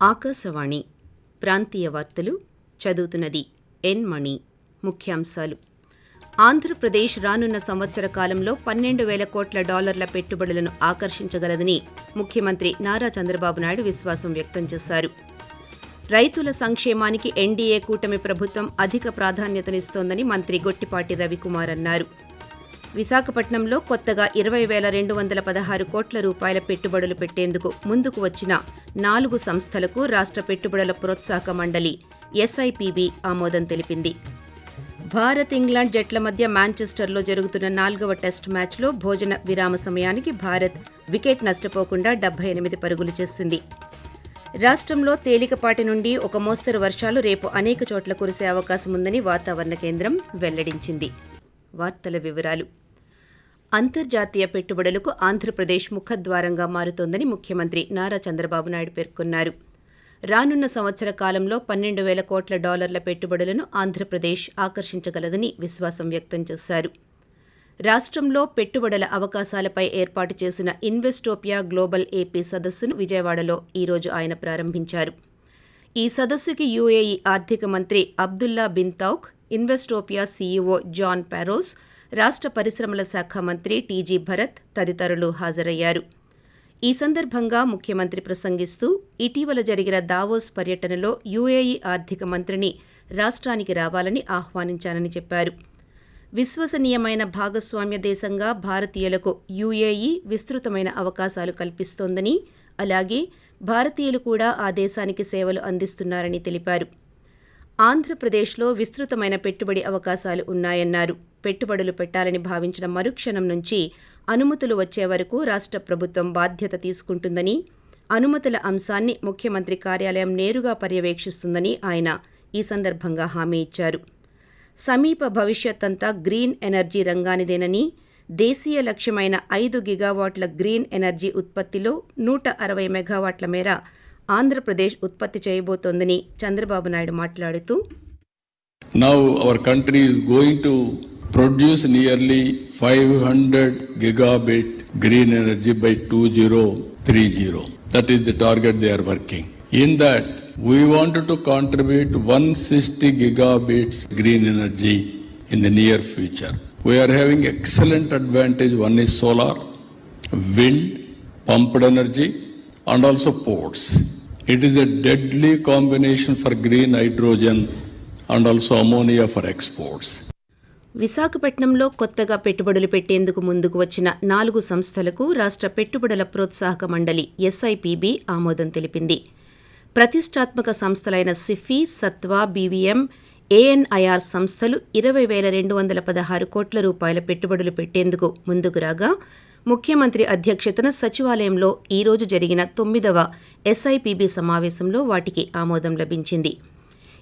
ఆకాశవాణి ప్రాంతీయ వార్తలు చదువుతున్నది ఎన్ మణి. ముఖ్యాంశాలు. ఆంధ్రప్రదేశ్ రానున్న సంవత్సర కాలంలో పన్నెండు వేల కోట్ల డాలర్ల పెట్టుబడులను ఆకర్షించగలదని ముఖ్యమంత్రి నారా చంద్రబాబు నాయుడు విశ్వాసం వ్యక్తం చేశారు. రైతుల సంక్షేమానికి ఎన్డీఏ కూటమి ప్రభుత్వం అధిక ప్రాధాన్యతనిస్తోందని మంత్రి గొట్టిపాటి రవికుమార్ అన్నారు. విశాఖపట్నంలో కొత్తగా ఇరవై వేల రెండు వందల పదహారు కోట్ల రూపాయల పెట్టుబడులు పెట్టేందుకు ముందుకు వచ్చిన నాలుగు సంస్థలకు రాష్ట్ర పెట్టుబడుల ప్రోత్సాహక మండలి ఎస్ఐపిబి ఆమోదం తెలిపింది. భారత్ ఇంగ్లాండ్ జట్ల మధ్య మాంచెస్టర్లో జరుగుతున్న నాలుగవ టెస్ట్ మ్యాచ్లో భోజన విరామ సమయానికి భారత్ వికెట్ నష్టపోకుండా డెబ్బై ఎనిమిది పరుగులు చేసింది. రాష్ట్రంలో తేలికపాటి నుండి ఒక మోస్తరు వర్షాలు రేపు అనేక చోట్ల కురిసే అవకాశం ఉందని వాతావరణ కేంద్రం వెల్లడించింది. వార్తల వివరాలు అంతర్జాతీయ పెట్టుబడులకు ఆంధ్రప్రదేశ్ ముఖద్వారంగా మారుతోందని ముఖ్యమంత్రి నారా చంద్రబాబు నాయుడు పేర్కొన్నారు. రానున్న సంవత్సర కాలంలో పన్నెండు వేల కోట్ల డాలర్ల పెట్టుబడులను ఆంధ్రప్రదేశ్ ఆకర్షించగలదని విశ్వాసం వ్యక్తం చేశారు. రాష్ట్రంలో పెట్టుబడుల అవకాశాలపై ఏర్పాటు చేసిన ఇన్వెస్టోపియా గ్లోబల్ ఏపీ సదస్సును విజయవాడలో ఈరోజు ఆయన ప్రారంభించారు. ఈ సదస్సుకి యూఏఈ ఆర్థిక మంత్రి Abdullah bin Touq Investopia CEO John Paros రాష్ట్ర పరిశ్రమల శాఖ మంత్రి టీజీ భరత్ తదితరులు హాజరయ్యారు. ఈ సందర్భంగా ముఖ్యమంత్రి ప్రసంగిస్తూ ఇటీవల జరిగిన దావోస్ పర్యటనలో యూఏఈ ఆర్థిక మంత్రిని రాష్ట్రానికి రావాలని ఆహ్వానించానని చెప్పారు. విశ్వసనీయమైన భాగస్వామ్య దేశంగా భారతీయులకు యూఏఈ విస్తృతమైన అవకాశాలు కల్పిస్తోందని అలాగే భారతీయులు కూడా ఆ దేశానికి సేవలు అందిస్తున్నారని తెలిపారు. ఆంధ్రప్రదేశ్లో విస్తృతమైన పెట్టుబడి అవకాశాలు ఉన్నాయన్నారు. పెట్టుబడులు పెట్టాలని భావించిన మరుక్షణం నుంచి అనుమతులు వచ్చే వరకు రాష్ట్ర ప్రభుత్వం బాధ్యత తీసుకుంటుందని అనుమతుల అంశాన్ని ముఖ్యమంత్రి కార్యాలయం నేరుగా పర్యవేక్షిస్తుందని ఆయన ఈ సందర్భంగా హామీ ఇచ్చారు. సమీప భవిష్యత్ అంతా గ్రీన్ ఎనర్జీ రంగానిదేనని దేశీయ లక్ష్యమైన ఐదు గిగావాట్ల గ్రీన్ ఎనర్జీ ఉత్పత్తిలో నూట అరవై మెగావాట్ల మేర ఆంధ్రప్రదేశ్ ఉత్పత్తి చేయబోతోందని చంద్రబాబు నాయుడు మాట్లాడుతూ now our country going to produce nearly five hundred gigabit green energy by two zero three zero that is the target they are working in that we want to contribute one sixty gigabits green energy in the near future we are having excellent advantage one is solar wind pumped energy and also ports It is a deadly combination for green hydrogen and also ammonia for exports. విశాఖపట్నంలో కొత్తగా పెట్టుబడులు పెట్టేందుకు ముందుకు వచ్చిన నాలుగు సంస్థలకు రాష్ట్ర పెట్టుబడుల ప్రోత్సాహక మండలి ఎస్ఐపిబి ఆమోదం తెలిపింది ప్రతిష్టాత్మక సంస్థలైన సిఫీ సత్వా బీవీఎం ఏఎన్ఐఆర్ సంస్థలు ఇరవై వేల రెండు వందల పదహారు కోట్ల రూపాయల పెట్టుబడులు పెట్టేందుకు ముందుకు రాగా ముఖ్యమంత్రి అధ్యక్షతన సచివాలయంలో ఈరోజు జరిగిన తొమ్మిదవ ఎస్ఐపిబి సమావేశంలో వాటికి ఆమోదం లభించింది.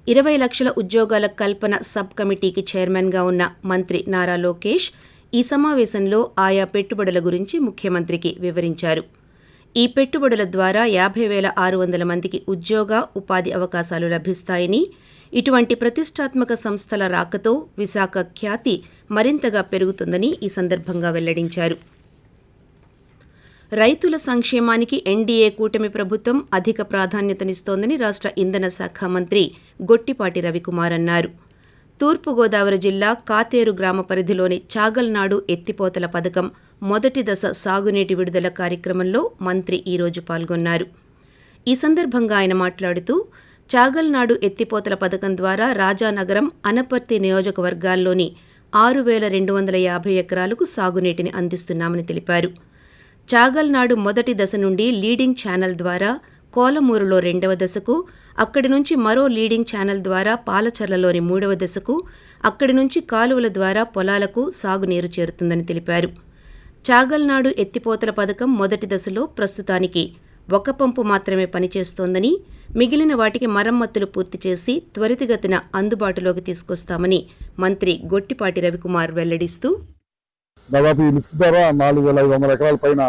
ఇరవై లక్షల ఉద్యోగాల కల్పన సబ్ కమిటీకి చైర్మన్గా ఉన్న మంత్రి నారా లోకేష్ ఈ సమావేశంలో ఆయా పెట్టుబడుల గురించి ముఖ్యమంత్రికి వివరించారు. ఈ పెట్టుబడుల ద్వారా యాభై వేల ఆరు వందల మందికి ఉద్యోగ ఉపాధి అవకాశాలు లభిస్తాయని ఇటువంటి ప్రతిష్టాత్మక సంస్థల రాకతో విశాఖ ఖ్యాతి మరింతగా పెరుగుతుందని ఈ సందర్భంగా వెల్లడించారు. రైతుల సంక్షేమానికి ఎన్డీఏ కూటమి ప్రభుత్వం అధిక ప్రాధాన్యతనిస్తోందని రాష్ట్ర ఇంధన శాఖ మంత్రి గొట్టిపాటి రవికుమార్ అన్నారు. తూర్పుగోదావరి జిల్లా కాతేరు గ్రామ పరిధిలోని చాగల్నాడు ఎత్తిపోతల పథకం మొదటి దశ సాగునీటి విడుదల కార్యక్రమంలో మంత్రి ఈరోజు పాల్గొన్నారు. ఈ సందర్భంగా ఆయన మాట్లాడుతూ చాగల్నాడు ఎత్తిపోతల పథకం ద్వారా రాజానగరం అనపర్తి నియోజకవర్గాల్లోని ఆరు వేల రెండు వందల యాభై ఎకరాలకు సాగునీటిని అందిస్తున్నామని తెలిపారు. చాగల్నాడు మొదటి దశ నుండి లీడింగ్ ఛానల్ ద్వారా కోలమూరులో రెండవ దశకు అక్కడి నుంచి మరో లీడింగ్ ఛానల్ ద్వారా పాలచర్లలోని మూడవ దశకు అక్కడి నుంచి కాలువల ద్వారా పొలాలకు సాగునీరు చేరుతుందని తెలిపారు. చాగల్నాడు ఎత్తిపోతల పథకం మొదటి దశలో ప్రస్తుతానికి ఒక పంపు మాత్రమే పనిచేస్తోందని మిగిలిన వాటికి మరమ్మతులు పూర్తి చేసి త్వరితగతిన అందుబాటులోకి తీసుకొస్తామని మంత్రి గొట్టిపాటి రవికుమార్ వెల్లడిస్తూ దాదాపు ఈ లిఫ్ట్ ద్వారా నాలుగు వేల ఐదు వందల ఎకరాల పైన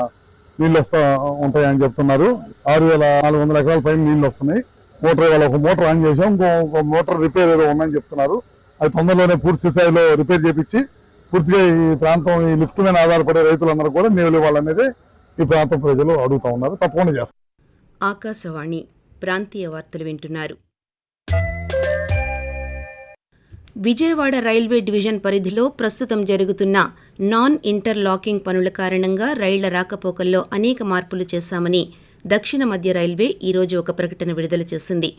నీళ్ళు వస్తా ఉంటాయని చెప్తున్నారు. ఆరు వేల నాలుగు వందల ఎకరాల పైన నీళ్ళు వస్తున్నాయి. మోటార్ ఇవాళ ఒక మోటార్ ఆన్ చేసాం ఇంకో ఒక మోటార్ రిపేర్ ఏదో ఉందని చెప్తున్నారు. అది తొందరలోనే పూర్తి స్థాయిలో రిపేర్ చేపించి పూర్తిగా ఈ ప్రాంతం ఈ లిఫ్ట్ మీద ఆధారపడే రైతులందరూ కూడా నీళ్ళు ఇవ్వాలనేది ఈ ప్రాంతం ప్రజలు అడుగుతా ఉన్నారు. తప్పకుండా చేస్తారు ఆకాశవాణి ప్రాంతీయ వార్తలు వింటున్నారు. విజయవాడ రైల్వే డివిజన్ పరిధిలో ప్రస్తుతం జరుగుతున్న నాన్ ఇంటర్లాకింగ్ పనుల కారణంగా రైళ్ళ రాకపోకల్లో అనేక మార్పులు చేశామని దక్షిణ మధ్య రైల్వే ఈరోజు ఒక ప్రకటన విడుదల చేసింది.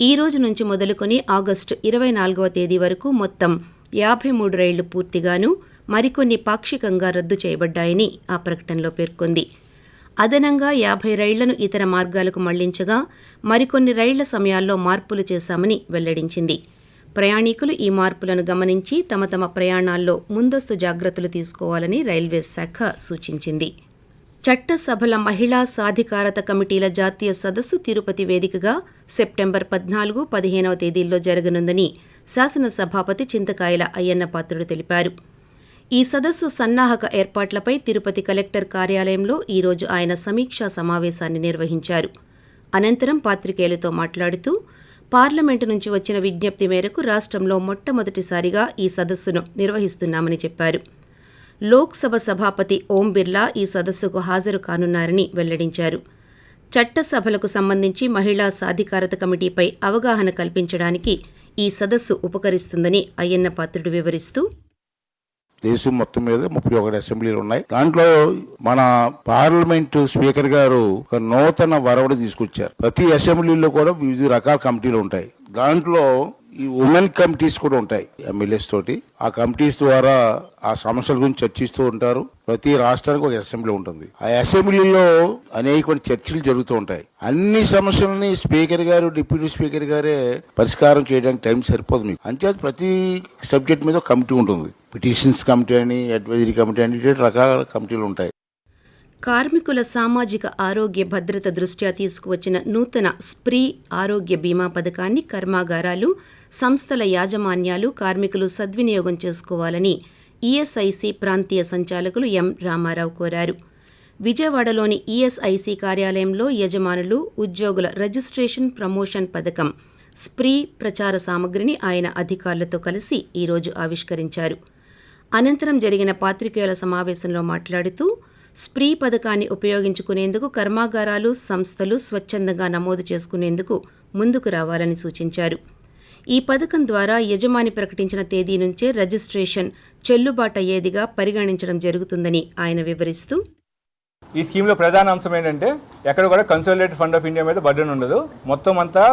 ఈ రోజు నుంచి మొదలుకొని ఆగస్టు ఇరవై నాలుగవ తేదీ వరకు మొత్తం యాభై మూడు రైళ్ళు పూర్తిగాను మరికొన్ని పాక్షికంగా రద్దు చేయబడ్డాయని ఆ ప్రకటనలో పేర్కొంది. అదనంగా యాభై రైళ్ళను ఇతర మార్గాలకు మళ్ళించగా మరికొన్ని రైళ్ళ సమయాల్లో మార్పులు చేశామని వెల్లడించింది. ప్రయాణికులు ఈ మార్పులను గమనించి తమ తమ ప్రయాణాల్లో ముందస్తు జాగ్రత్తలు తీసుకోవాలని రైల్వే శాఖ సూచించింది. చట్టసభల మహిళా సాధికారత కమిటీల జాతీయ సదస్సు తిరుపతి వేదికగా సెప్టెంబర్ పద్నాలుగు పదిహేనవ తేదీల్లో జరగనుందని శాసనసభాపతి చింతకాయల అయ్యన్న పాత్రుడు తెలిపారు. ఈ సదస్సు సన్నాహక ఏర్పాట్లపై తిరుపతి కలెక్టర్ కార్యాలయంలో ఈరోజు ఆయన సమీక్షా సమావేశాన్ని నిర్వహించారు. అనంతరం పాత్రికేయులతో మాట్లాడుతూ పార్లమెంటు నుంచి వచ్చిన విజ్ఞప్తి మేరకు రాష్ట్రంలో మొట్టమొదటిసారిగా ఈ సదస్సును నిర్వహిస్తున్నామని చెప్పారు. లోక్సభ సభాపతి ఓం బిర్లా ఈ సదస్సుకు హాజరు కానున్నారని వెల్లడించారు. చట్టసభలకు సంబంధించి మహిళా సాధికారత కమిటీపై అవగాహన కల్పించడానికి ఈ సదస్సు ఉపకరిస్తుందని అయ్యన్న పాత్రుడు వివరిస్తూ దేశం మొత్తం మీద ముప్పై ఒకటి అసెంబ్లీలు ఉన్నాయి. దాంట్లో మన పార్లమెంట్ స్పీకర్ గారు ఒక నూతన వరవడి తీసుకొచ్చారు. ప్రతి అసెంబ్లీలో కూడా వివిధ రకాల కమిటీలు ఉంటాయి. దాంట్లో ఈ ఉమెన్ కమిటీస్ కూడా ఉంటాయి ఎమ్మెల్యేస్ తోటి. ఆ కమిటీస్ ద్వారా ఆ సమస్యల గురించి చర్చిస్తూ ఉంటారు. ప్రతి రాష్ట్రానికి ఒక అసెంబ్లీ ఉంటుంది. ఆ అసెంబ్లీలో అనేక చర్చలు జరుగుతూ ఉంటాయి. అన్ని సమస్యలని స్పీకర్ గారు డిప్యూటీ స్పీకర్ గారే పరిష్కారం చేయడానికి టైం సరిపోదు మీకు. అంతే ప్రతి సబ్జెక్ట్ మీద కమిటీ ఉంటుంది. పిటిషన్స్ కమిటీ అని అడ్వైజరీ కమిటీ అని రకరకాల కమిటీలు ఉంటాయి. కార్మికుల సామాజిక ఆరోగ్య భద్రత దృష్ట్యా తీసుకువచ్చిన నూతన స్ప్రీ ఆరోగ్య బీమా పథకాన్ని కర్మాగారాలు సంస్థల యాజమాన్యాలు కార్మికులు సద్వినియోగం చేసుకోవాలని ఈఎస్ఐసి ప్రాంతీయ సంచాలకులు ఎం రామారావు కోరారు. విజయవాడలోని ఈఎస్ఐసి కార్యాలయంలో యజమానులు ఉద్యోగుల రిజిస్ట్రేషన్ ప్రమోషన్ పథకం స్ప్రీ ప్రచార సామగ్రిని ఆయన అధికారులతో కలిసి ఈరోజు ఆవిష్కరించారు. అనంతరం జరిగిన పాత్రికేయుల సమావేశంలో మాట్లాడుతూ స్ప్రీ పథకాన్ని ఉపయోగించుకునేందుకు కర్మాగారాలు సంస్థలు స్వచ్ఛందంగా నమోదు చేసుకునేందుకు ముందుకు రావాలని సూచించారు. ఈ పథకం ద్వారా యజమాని ప్రకటించిన తేదీ నుంచే రిజిస్ట్రేషన్ చెల్లుబాటయ్యేదిగా పరిగణించడం జరుగుతుందని ఆయన వివరిస్తూ ఈ స్కీమ్లో ప్రధాన అంశం ఏంటంటే ఎక్కడ కూడా కన్సోలిడేటెడ్ ఫండ్ ఆఫ్ ఇండియా మీద బర్డెన్ ఉండదు. మొత్తం అంతా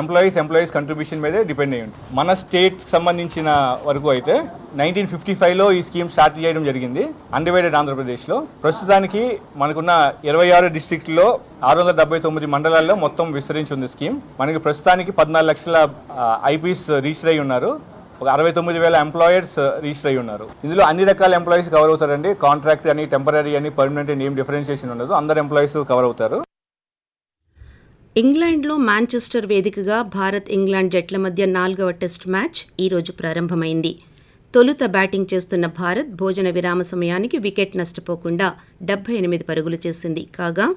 ఎంప్లాయీస్ ఎంప్లాయీస్ కంట్రిబ్యూషన్ మీదే డిపెండ్ అయ్యి ఉంటుంది. మన స్టేట్ సంబంధించిన వరకు అయితే నైన్టీన్ ఫిఫ్టీ ఫైవ్లో ఈ స్కీమ్ స్టార్ట్ చేయడం జరిగింది అన్డివైడెడ్ ఆంధ్రప్రదేశ్లో ప్రస్తుతానికి మనకున్న ఇరవై ఆరు డిస్టిక్ట్లో ఆరు వందల డెబ్బై తొమ్మిది మండలాల్లో మొత్తం విస్తరించి ఉంది స్కీమ్. మనకి ప్రస్తుతానికి పద్నాలుగు లక్షల ఐపీస్ రిజిస్టర్ అయి ఉన్నారు. ఒక అరవై తొమ్మిది వేల ఎంప్లాయర్స్ రిజిస్టర్ uh, అయి ఉన్నారు. ఇందులో అన్ని రకాల ఎంప్లాయీస్ కవర్ అవుతారండి. కాంట్రాక్ట్ అని టెంపరీ అని పర్మనెంట్ అని ఏం డిఫరెన్షియేషన్ ఉండదు. అందరు ఎంప్లాయీస్ కవర్ అవుతారు. ఇంగ్లాండ్లో మాంచెస్టర్ వేదికగా భారత్ ఇంగ్లాండ్ జట్ల మధ్య నాలుగవ టెస్ట్ మ్యాచ్ ఈరోజు ప్రారంభమైంది. తొలుత బ్యాటింగ్ చేస్తున్న భారత్ భోజన విరామ సమయానికి వికెట్ నష్టపోకుండా డెబ్బై ఎనిమిది పరుగులు చేసింది. కాగా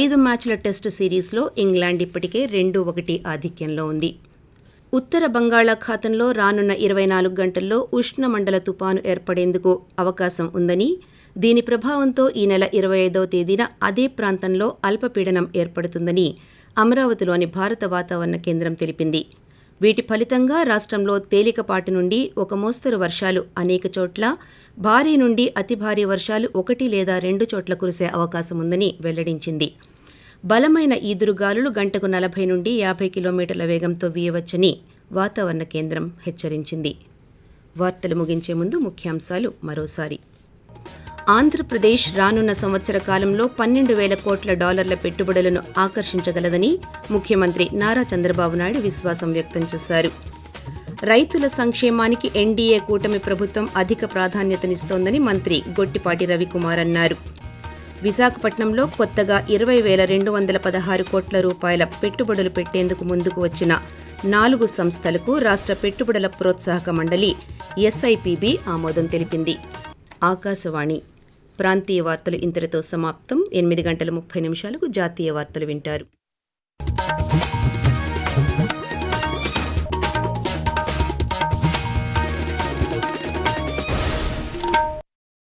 ఐదు మ్యాచ్ల టెస్ట్ సిరీస్లో ఇంగ్లాండ్ ఇప్పటికే రెండు ఒకటి ఆధిక్యంలో ఉంది. ఉత్తర బంగాళాఖాతంలో రానున్న ఇరవై నాలుగు గంటల్లో ఉష్ణమండల తుపాను ఏర్పడేందుకు అవకాశం ఉందని దీని ప్రభావంతో ఈ నెల ఇరవై ఐదవ తేదీన అదే ప్రాంతంలో అల్పపీడనం ఏర్పడుతుందని అమరావతిలోని భారత వాతావరణ కేంద్రం తెలిపింది. వీటి ఫలితంగా రాష్ట్రంలో తేలికపాటి నుండి ఒక మోస్తరు వర్షాలు అనేక చోట్ల భారీ నుండి అతి భారీ వర్షాలు ఒకటి లేదా రెండు చోట్ల కురిసే అవకాశం ఉందని వెల్లడించింది. బలమైన ఈదురుగాలులు గంటకు నలభై నుండి యాభై కిలోమీటర్ల వేగంతో వీయవచ్చని వాతావరణ కేంద్రం హెచ్చరించింది. వార్తలు ముగించే ముందు ముఖ్యాంశాలు మరోసారి. ఆంధ్రప్రదేశ్ రానున్న సంవత్సర కాలంలో పన్నెండు వేల కోట్ల డాలర్ల పెట్టుబడులను ఆకర్షించగలదని ముఖ్యమంత్రి నారా చంద్రబాబు నాయుడు విశ్వాసం వ్యక్తం చేశారు. రైతుల సంక్షేమానికి ఎన్డీఏ కూటమి ప్రభుత్వం అధిక ప్రాధాన్యతనిస్తోందని మంత్రి గొట్టిపాటి రవికుమార్ అన్నారు. విశాఖపట్నంలో కొత్తగా ఇరవై వేల రెండు వందల పదహారు కోట్ల రూపాయల పెట్టుబడులు పెట్టేందుకు ముందుకు వచ్చిన నాలుగు సంస్థలకు రాష్ట్ర పెట్టుబడుల ప్రోత్సాహక మండలి ఎస్ఐపిబి ఆమోదం తెలిపింది. ఆకాశవాణి ప్రాంతీయ వార్తలు ఇంతటితో సమాప్తం. ఎనిమిది గంటల ముప్పై నిమిషాలకు జాతీయ వార్తలు వింటారు.